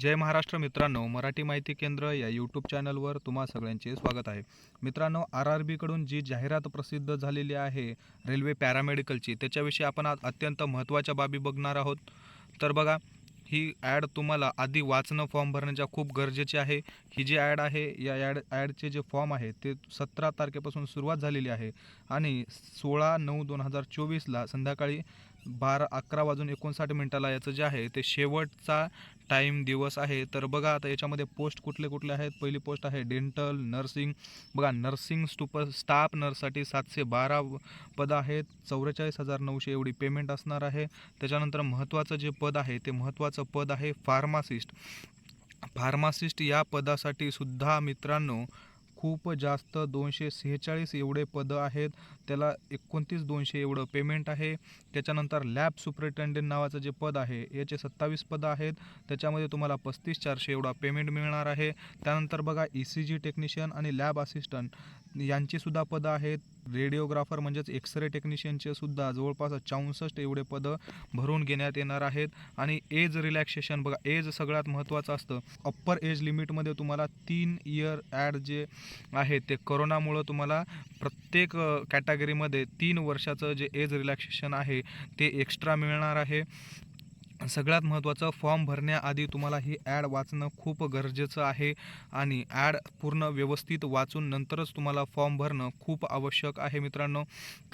जय महाराष्ट्र मित्रांनो मराठी माहिती केंद्र या यूट्यूब चॅनलवर तुम्हा सगळ्यांचे स्वागत आहे. मित्रांनो आर आर बीकडून जी जाहिरात प्रसिद्ध झालेली आहे रेल्वे पॅरामेडिकलची त्याच्याविषयी आपण आज अत्यंत महत्त्वाच्या बाबी बघणार आहोत. तर बघा ही ॲड तुम्हाला आधी वाचणं फॉर्म भरण्याच्या खूप गरजेचे आहे. ही जी ॲड आहे या ॲड ॲडचे जे फॉर्म आहे ते सतरा तारखेपासून सुरुवात झालेली आहे. आणि सोळा नऊ दोन हजार चोवीसला संध्याकाळी बारा अकरा वाजून एकोणसाठ मिनटाला याचं जे आहे ते शेवटचा टाईम दिवस आहे. तर बघा आता याच्यामध्ये पोस्ट कुठले कुठले आहेत? पहिली पोस्ट आहे डेंटल नर्सिंग. बघा नर्सिंग स्टुप स्टाफ नर्ससाठी सातशे बारा पदं आहेत. चौवेचाळीस हजार नऊशे एवढी पेमेंट असणार आहे. त्याच्यानंतर महत्त्वाचं जे पद आहे ते महत्त्वाचं पद आहे फार्मासिस्ट. फार्मासिस्ट या पदासाठी सुद्धा मित्रांनो खूप जास्त दोनशे सेहेचाळीस एवढे पदं आहेत. त्याला एकोणतीस दोनशे एवढं पेमेंट आहे. त्याच्यानंतर लॅब सुपरिटेंडेंट नावाचं जे पद आहे याचे सत्तावीस पदं आहेत. त्याच्यामध्ये तुम्हाला पस्तीस चारशे एवढा पेमेंट मिळणार आहे. त्यानंतर बघा ई सी जी टेक्निशियन आणि लॅब असिस्टंट यांची सुद्धा पदं आहेत. रेडिओग्राफर म्हणजेच एक्सरे टेक्निशियनचे सुद्धा जवळपास चौसष्ट एवढे पदं भरून घेण्यात येणार आहेत. आणि एज रिलॅक्सेशन बघा एज सगळ्यात महत्त्वाचं असतं. अप्पर एज लिमिटमध्ये तुम्हाला तीन इयर ॲड जे आहे ते करोनामुळं तुम्हाला प्रत्येक कॅटेगरीमध्ये तीन वर्षाचं जे एज रिलॅक्सेशन आहे ते एक्स्ट्रा मिळणार आहे. सगळ्यात महत्त्वाचं फॉर्म भरण्याआधी तुम्हाला ही ॲड वाचणं खूप गरजेचं आहे आणि ॲड पूर्ण व्यवस्थित वाचून नंतरच तुम्हाला फॉर्म भरणं खूप आवश्यक आहे मित्रांनो.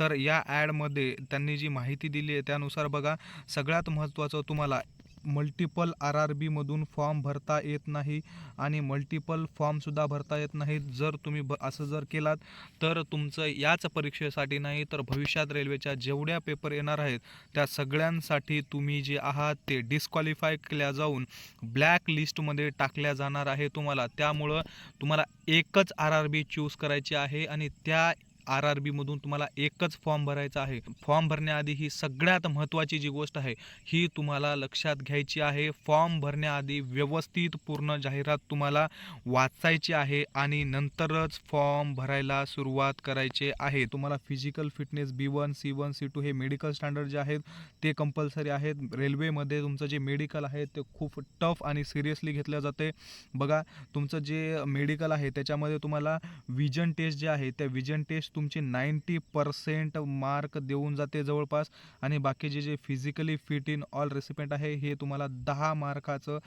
तर या ॲडमध्ये त्यांनी जी माहिती दिली आहे त्यानुसार बघा सगळ्यात महत्त्वाचं तुम्हाला मल्टिपल आर आर बीमधून फॉर्म भरता येत नाही आणि मल्टिपल फॉर्मसुद्धा भरता येत नाहीत. जर तुम्ही ब असं जर केलात तर तुमचं याच परीक्षेसाठी नाही तर भविष्यात रेल्वेच्या जेवढ्या पेपर येणार आहेत त्या सगळ्यांसाठी तुम्ही जे आहात ते डिस्क्वालिफाय केल्या जाऊन ब्लॅक लिस्टमध्ये टाकल्या जाणार आहे तुम्हाला. त्यामुळं तुम्हाला एकच आर आर बी चूज करायची आहे आणि त्या आर आर बीमधून तुम्हाला एकच फॉर्म भरायचा आहे. फॉर्म भरण्याआधी ही सगळ्यात महत्त्वाची जी गोष्ट आहे ही तुम्हाला लक्षात घ्यायची आहे. फॉर्म भरण्याआधी व्यवस्थित पूर्ण जाहिरात तुम्हाला वाचायची आहे आणि नंतरच फॉर्म भरायला सुरुवात करायचे आहे. तुम्हाला physical fitness B one C one C two हे मेडिकल स्टँडर्ड जे आहेत ते कंपल्सरी आहेत. रेल्वेमध्ये तुमचं जे मेडिकल आहे ते खूप टफ आणि सिरियसली घेतलं जाते. बघा तुमचं जे मेडिकल आहे त्याच्यामध्ये तुम्हाला विजन टेस्ट जे आहे त्या विजन टेस्ट तुमची नाईंटी पर्सेंट मार्क देऊन जाते जवळपास. आणि बाकीचे जे physically fit in all recipient आहे हे तुम्हाला दहा मार्काचं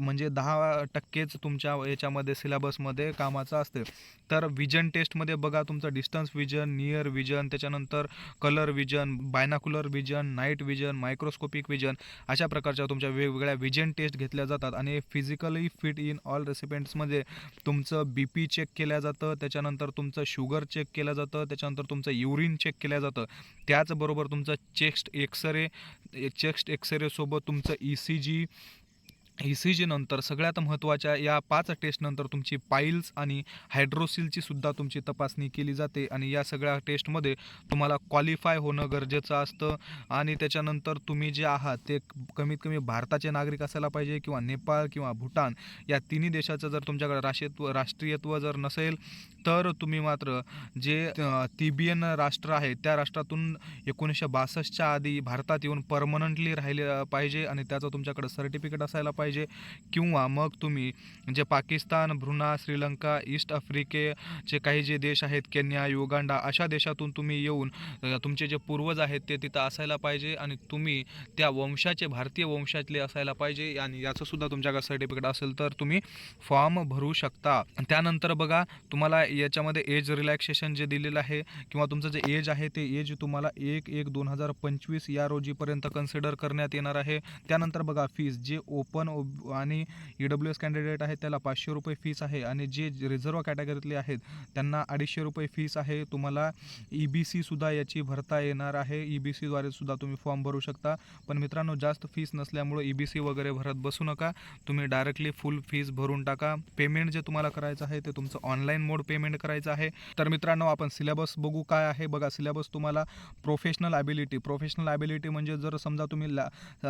म्हणजे दहा टक्केच तुमच्या याच्यामध्ये सिलेबसमध्ये कामाचं असते. तर विजन टेस्टमध्ये बघा तुमचं डिस्टन्स विजन नियर विजन त्याच्यानंतर colour vision binocular vision night vision microscopic vision अशा प्रकारच्या तुमच्या वेगवेगळ्या विजन टेस्ट घेतल्या जातात. आणि फिजिकली फिट इन ऑल रेसिपेंट्समध्ये तुमचं बी पी चेक केलं जातं त्याच्यानंतर तुमचं शुगर चेक केलं जातं त्याच्यानंतर तुमचं युरिन चेक केलं जातं. त्याचबरोबर तुमचं चेस्ट एक्सरे चेस्ट एक्सरेसोबत तुमचं E C G E C G नंतर सगळ्यात महत्त्वाच्या या पाच टेस्टनंतर तुमची पाईल्स आणि हायड्रोसिलची सुद्धा तुमची तपासणी केली जाते आणि या सगळ्या टेस्टमध्ये तुम्हाला क्वालिफाय होणं गरजेचं असतं. आणि त्याच्यानंतर तुम्ही जे आहात ते कमीत कमी भारताचे नागरिक असायला पाहिजे किंवा नेपाळ किंवा भूटान या तिन्ही देशाचं जर तुमच्याकडे राष्ट्रीयत्व राष्ट्रीयत्व जर नसेल तर तुम्ही मात्र जे तिबियन राष्ट्र आहे त्या राष्ट्रातून एकोणीसशे बासष्टच्या आधी भारतात येऊन परमनंटली राहिले पाहिजे आणि त्याचं तुमच्याकडे सर्टिफिकेट असायला पाहिजे. किंवा मग तुम्ही जे पाकिस्तान भ्रुना श्रीलंका ईस्ट आफ्रिकेचे काही जे देश आहेत केन्या युगांडा अशा देशातून तुम्ही येऊन तुमचे जे पूर्वज आहेत ते तिथं असायला पाहिजे आणि तुम्ही त्या वंशाचे भारतीय वंशातले असायला पाहिजे आणि याचंसुद्धा तुमच्याकडे सर्टिफिकेट असेल तर तुम्ही फॉर्म भरू शकता. त्यानंतर बघा तुम्हाला याच्यामध्ये एज रिलॅक्सेशन जे दिलेलं आहे किंवा तुमचं जे एज आहे ते एज तुम्हाला एक एक दोन हजार पंचवीस या रोजीपर्यंत कन्सिडर करण्यात येणार आहे. त्यानंतर बघा फीस जे ओपन आणि ई डब्ल्यू एस कॅन्डिडेट आहेत त्याला पाचशे रुपये फीस आहे आणि जे रिझर्व कॅटेगरीतले आहेत त्यांना अडीचशे रुपये फीस आहे. तुम्हाला ई बी सीसुद्धा याची भरता येणार आहे. ई बी सीद्वारे सुद्धा तुम्ही फॉर्म भरू शकता. पण मित्रांनो जास्त फीस नसल्यामुळं ई बी सी वगैरे भरत बसू नका. तुम्ही डायरेक्टली फुल फीस भरून टाका. पेमेंट जे तुम्हाला करायचं आहे ते तुमचं ऑनलाईन मोड पेमेंट पेमेंट करायचं आहे. तर मित्रांनो आपण सिलेबस बघू काय आहे. बघा सिलेबस तुम्हाला प्रोफेशनल ॲबिलिटी प्रोफेशनल ॲबिलिटी म्हणजे जर समजा तुम्ही ला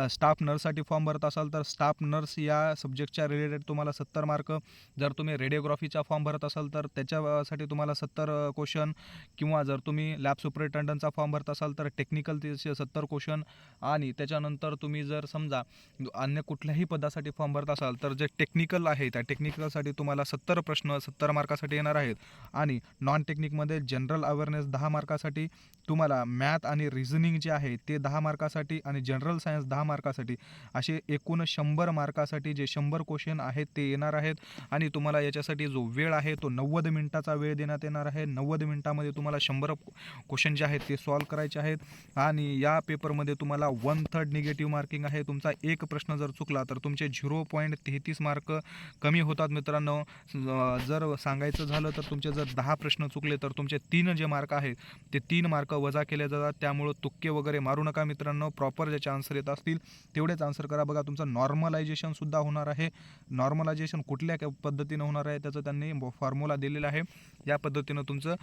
स्टाफ नर्ससाठी फॉर्म भरत असाल तर स्टाफ नर्स या सब्जेक्टच्या रिलेटेड तुम्हाला सत्तर मार्क जर तुम्ही रेडिओग्राफीचा फॉर्म भरत असाल तर त्याच्यासाठी तुम्हाला सत्तर क्वेश्चन किंवा जर तुम्ही लॅब सुपरिटेंडंटचा फॉर्म भरत असाल तर टेक्निकल त्याचे सत्तर क्वेश्चन आणि त्याच्यानंतर तुम्ही जर समजा अन्य कुठल्याही पदासाठी फॉर्म भरत असाल तर जे टेक्निकल आहे त्या टेक्निकलसाठी तुम्हाला सत्तर प्रश्न सत्तर मार्कासाठी येणार आहेत. आणि नॉन टेक्निकमध्ये जनरल अवेअरनेस दहा मार्कासाठी तुम्हाला मॅथ आणि रिझनिंग जे आहे ते दहा मार्कासाठी आणि जनरल सायन्स दहा मार्कासाठी असे एकूण शंभर मार्कासाठी जे शंभर क्वेश्चन आहेत ते येणार आहेत. आणि तुम्हाला याच्यासाठी जो वेळ आहे तो नव्वद मिनिटाचा वेळ देण्यात येणार आहे. नव्वद मिनिटामध्ये तुम्हाला शंभर क्वेश्चन जे आहेत ते सॉल्व करायचे आहेत. आणि या पेपरमध्ये तुम्हाला वन थर्ड निगेटिव्ह मार्किंग आहे. तुमचा एक प्रश्न जर चुकला तर तुमचे झिरो पॉईंट तेहतीस मार्क कमी होतात मित्रांनो. जर सांगायचं झालं तर तुमचे जर दहा प्रश्न चुकले तर तुमचे तीन जे मार्क आहेत ते तीन मार्क वजा केले जातात. त्यामुळं तुक्के वगैरे मारू नका मित्रांनो. प्रॉपर ज्याचे आन्सर येत असतील तेवढेच आन्सर करा. बघा तुमचं नॉर्मलायझेशनसुद्धा होणार आहे. नॉर्मलायझेशन कुठल्या पद्धतीनं होणार आहे त्याचं त्यांनी फॉर्म्युला दिलेला आहे. या पद्धतीनं तुमचं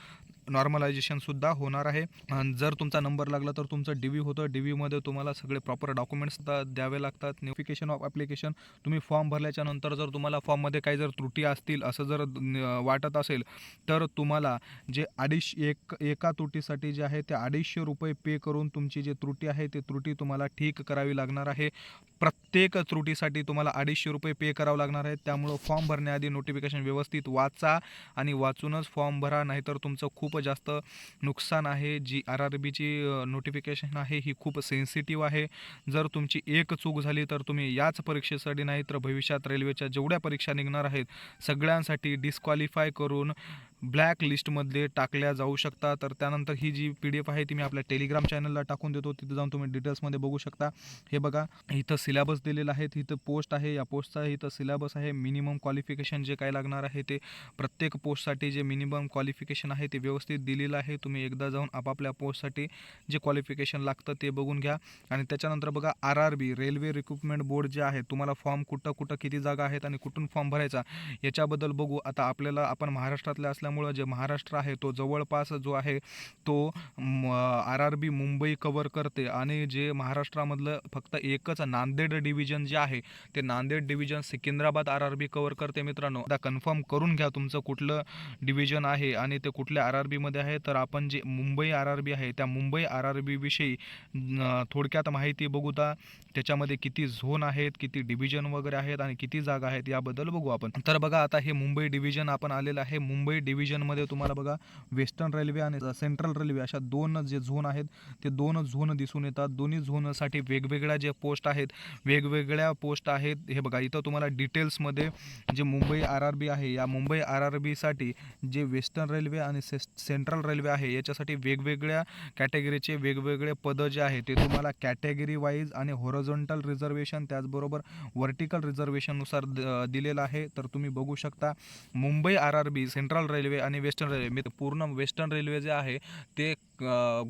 नॉर्मलायझेशनसुद्धा होणार आहे. आणि जर तुमचा नंबर लागला तर तुमचं डी व्ही होतं. डी व्हीमध्ये तुम्हाला सगळे प्रॉपर डॉक्युमेंट्स द्यावे लागतात. नोटिफिकेशन ऑफ ॲप्लिकेशन तुम्ही फॉर्म भरल्याच्या नंतर जर तुम्हाला फॉर्ममध्ये काही जर त्रुटी असतील असं जर वाटत असेल तर तुम्हाला जे अडीचशे एक एका त्रुटीसाठी जे आहे ते अडीचशे रुपये पे करून तुमची जी त्रुटी आहे ती त्रुटी तुम्हाला ठीक करावी लागणार आहे. प्रत्येक त्रुटीसाठी तुम्हाला अडीचशे रुपये पे करावं लागणार आहे. त्यामुळं फॉर्म भरण्याआधी नोटिफिकेशन व्यवस्थित वाचा आणि वाचूनच फॉर्म भरा. नाहीतर तुमचं खूप खूप जास्त नुकसान आहे. जी आर आर बीची नोटिफिकेशन आहे ही खूप सेन्सिटिव्ह आहे. जर तुमची एक चूक झाली तर तुम्ही याच परीक्षेसाठी नाही तर भविष्यात रेल्वेच्या जेवढ्या परीक्षा निघणार आहेत सगळ्यांसाठी डिस्क्वालिफाय करून ब्लॅक लिस्टमध्ये टाकल्या जाऊ शकता तर त्यानंतर ही जी पी डी एफ आहे ती मी आपल्या टेलिग्राम चॅनलला टाकून देतो. तिथं जाऊन तुम्ही डिटेल्समध्ये बघू शकता. हे बघा इथं सिलेबस दिलेला आहे. इथं पोस्ट आहे. या पोस्टचा इथं सिलेबस आहे. मिनिमम क्वालिफिकेशन जे काय लागणार आहे ते प्रत्येक पोस्टसाठी जे मिनिमम क्वालिफिकेशन आहे ते व्यवस्थित दिलेलं आहे. तुम्ही एकदा जाऊन आपापल्या पोस्टसाठी जे क्वालिफिकेशन लागतं ते बघून घ्या. आणि त्याच्यानंतर बघा R R B railway recruitment board जे आहे तुम्हाला फॉर्म कुठं कुठं किती जागा आहेत आणि कुठून फॉर्म भरायचा याच्याबद्दल बघू. आता आपल्याला आपण महाराष्ट्रातल्या असल्यामुळे जे महाराष्ट्र आहे तो जवळपास जो आहे तो R R B Mumbai cover करते. आणि जे महाराष्ट्रामधलं फक्त एकच नांदेड डिव्हिजन जे आहे ते Nanded division Secunderabad R R B cover करते मित्रांनो. आता कन्फर्म करून घ्या तुमचं कुठलं डिव्हिजन आहे आणि ते कुठल्या आर आर बीमध्ये आहे. तर आपण जे मुंबई आर आर बी आहे त्या मुंबई आर आर बीविषयी थोडक्यात माहिती बघूता त्याच्यामध्ये किती झोन आहेत किती डिव्हिजन वगैरे आहेत आणि किती जागा आहेत याबद्दल बघू आपण. तर बघा आता हे मुंबई डिव्हिजन आपण आलेलं आहे. मुंबई डिव्हिजनमध्ये तुम्हाला बघा वेस्टर्न रेल्वे आणि सेंट्रल रेल्वे अशा दोन जे झोन आहेत ते दोन झोन दिसून येतात. दोन्ही झोनसाठी वेगवेगळ्या जे पोस्ट आहेत वेगवेगळ्या पोस्ट आहेत. हे बघा इथं तुम्हाला डिटेल्समध्ये जे मुंबई आर आर बी आहे या मुंबई आर आर बीसाठी जे वेस्टर्न रेल्वे आणि से सेंट्रल रेल्वे आहे याच्यासाठी वेगवेगळ्या कॅटेगरीचे वेगवेगळे पदं जे आहे ते तुम्हाला कॅटेगरी वाईज आणि हॉरोझॉन्टल रिझर्वेशन त्याचबरोबर व्हर्टिकल रिझर्वेशननुसार द- दिलेलं आहे. तर तुम्ही बघू शकता Mumbai R R B central railway railway आणि वेस्टर्न रेल्वे. मी पूर्ण वेस्टर्न रेल्वे जे आहे ते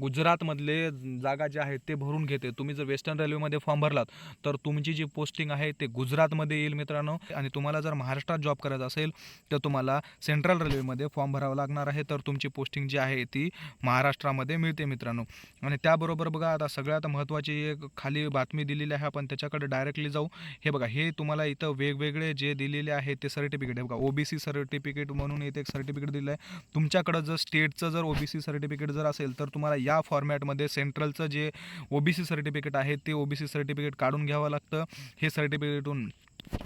गुजरातमधले जागा जे आहेत ते भरून घेते. तुम्ही जर वेस्टर्न रेल्वेमध्ये फॉर्म भरलात तर तुमची जी पोस्टिंग आहे ते गुजरातमध्ये येईल मित्रांनो. आणि तुम्हाला जर महाराष्ट्रात जॉब करायचा असेल तर तुम्हाला सेंट्रल रेल्वेमध्ये फॉर्म भरावा लागणार आहे. तर तुमची पोस्टिंग जी आहे ती महाराष्ट्रामध्ये मिळते मित्रांनो. आणि त्याबरोबर बघा आता सगळ्यात महत्त्वाची एक खाली बातमी दिलेली आहे. आपण त्याच्याकडे डायरेक्टली जाऊ. हे बघा हे तुम्हाला इथं वेगवेगळे जे दिलेले आहे ते सर्टिफिकेट आहे बघा. ओबीसी सर्टिफिकेट म्हणून इथे एक सर्टिफिकेट दिलं आहे. तुमच्याकडं जर स्टेटचं जर ओबीसी सर्टिफिकेट जर असेल तर तुम्हाला या फॉर्मॅटमध्ये सेंट्रलचं जे ओबीसी सर्टिफिकेट आहे ते ओबीसी सर्टिफिकेट काढून घ्यावं लागतं. हे सर्टिफिकेटून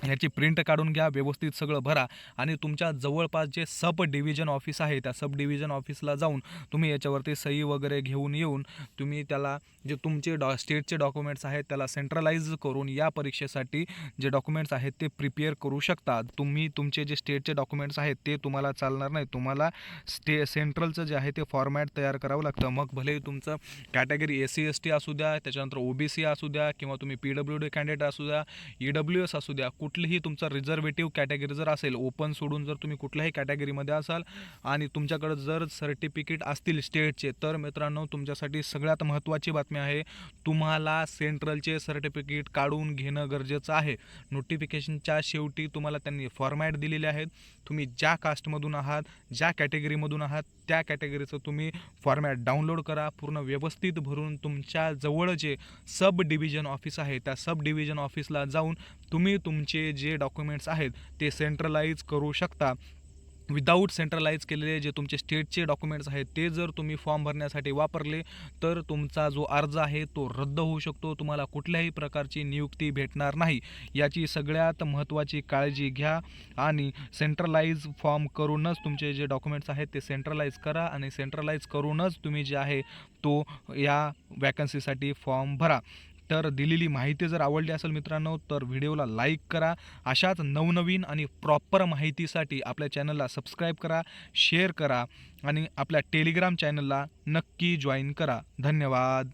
ह्याची प्रिंट काढून घ्या व्यवस्थित सगळं भरा आणि तुमच्या जवळपास जे सब डिव्हिजन ऑफिस आहे त्या सब डिव्हिजन ऑफिसला जाऊन तुम्ही याच्यावरती सही वगैरे घेऊन येऊन तुम्ही त्याला जे तुमचे डॉ स्टेटचे डॉक्युमेंट्स आहेत त्याला सेंट्रलाइज करून या परीक्षेसाठी जे डॉक्युमेंट्स आहेत ते प्रिपेअर करू शकता. तुम्ही तुमचे जे स्टेटचे डॉक्युमेंट्स आहेत ते तुम्हाला चालणार नाही. तुम्हाला स्टे सेंट्रलचं जे आहे ते फॉर्मॅट तयार करावं लागतं. मग भले तुमचं category S C S T असू द्या त्याच्यानंतर ओ बी सी असू द्या किंवा तुम्ही पी डब्ल्यू डी कॅन्डिडेट असू द्या ई डब्ल्यू एस असू द्या असलेल्या कुठलीही तुमचा रिझर्वेटिव्ह कॅटेगरी जर असेल ओपन सोडून जर तुम्ही कुठल्याही कॅटेगरीमध्ये असाल आणि तुमच्याकडे जर सर्टिफिकेट असतील स्टेटचे तर मित्रांनो तुमच्यासाठी सगळ्यात महत्त्वाची बातमी आहे तुम्हाला सेंट्रलचे सर्टिफिकेट काढून घेणं गरजेचं आहे. नोटिफिकेशनच्या शेवटी तुम्हाला त्यांनी फॉर्मॅट दिलेले आहेत तुम्ही ज्या कास्टमधून आहात ज्या कॅटेगरीमधून आहात त्या कॅटेगरीचं तुम्ही फॉर्मॅट डाउनलोड करा. पूर्ण व्यवस्थित भरून तुमच्या जवळ जे सब डिव्हिजन ऑफिस आहे त्या सब डिव्हिजन ऑफिसला जाऊन तुम्ही तुमचे जे डॉक्युमेंट्स आहेत ते सेंट्रलाइज करू शकता. विदाऊट सेंट्रलाइज केलेले जे तुमचे स्टेटचे डॉक्युमेंट्स आहेत ते जर तुम्ही फॉर्म भरण्यासाठी वापरले तर तुमचा जो अर्ज आहे तो रद्द होऊ शकतो. तुम्हाला कुठल्याही प्रकारची नियुक्ती भेटणार नाही. याची सगळ्यात महत्त्वाची काळजी घ्या आणि सेंट्रलाइज फॉर्म करूनच तुमचे जे डॉक्युमेंट्स आहेत ते सेंट्रलाइज करा आणि सेंट्रलाइज करूनच तुम्ही जे आहे तो या वॅकन्सीसाठी फॉर्म भरा. तर दिलेली माहिती जर आवडली असेल मित्रांनो तर व्हिडिओला लाईक करा. अशाच नवनवीन आणि प्रॉपर माहितीसाठी आपल्या चॅनलला सबस्क्राईब करा शेअर करा आणि आपल्या टेलिग्राम चॅनलला नक्की जॉईन करा. धन्यवाद.